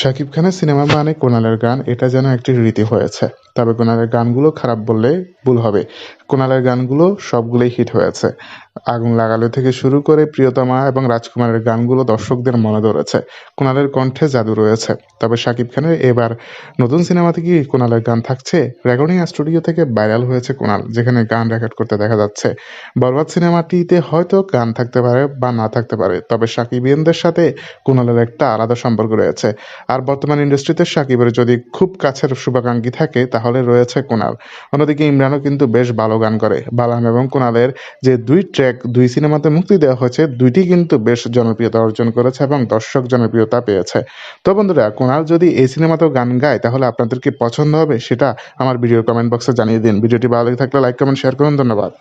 শাকিব খানের সিনেমা মানে কুণালের গান, এটা যেন একটি রীতি হয়েছে। তবে কুণালের গানগুলো খারাপ বললে ভুল হবে। কুণালের গানগুলো সবগুলোই হিট হয়েছে। আগুন লাগালো থেকে শুরু করে প্রিয়তমা এবং রাজকুমারের গানগুলো দর্শকদের মনে ধরেছে। কুণালের কণ্ঠে জাদু রয়েছে। তবে শাকিব খানের এবার নতুন সিনেমাতে কি কুণালের গান থাকছে। রেকর্ডিং স্টুডিও থেকে ভাইরাল হয়েছে কুণাল, যেখানে গান রেকর্ড করতে দেখা যাচ্ছে। বরবাদ সিনেমাটিতে হয়তো গান থাকতে পারে বা না থাকতে পারে, তবে সাকিবিয়ানদের সাথে কুণালের একটা আলাদা সম্পর্ক রয়েছে। আর বর্তমান ইন্ডাস্ট্রিতে সাকিবের যদি খুব কাছের শুভাকাঙ্ক্ষী থাকে, তাহলে রয়েছে কুণাল অন্যদিকে ইমরানও কিন্তু বেশ ভালো গান করে। বালাম এবং কুণালের যে দুই ট্র্যাক, দুই সিনেমাতে মুক্তি দেওয়া হয়েছে, দুইটি কিন্তু বেশ জনপ্রিয়তা অর্জন করেছে এবং দর্শক জনপ্রিয়তা পেয়েছে। তো বন্ধুরা কুণাল যদি এই সিনেমাতেও গান গায়, তাহলে আপনাদের কি পছন্দ হবে? সেটা আমার ভিডিওর কমেন্ট বক্সে জানিয়ে দিন। ভিডিওটি ভালো লেগে থাকলে লাইক কমেন্ট শেয়ার করুন। ধন্যবাদ।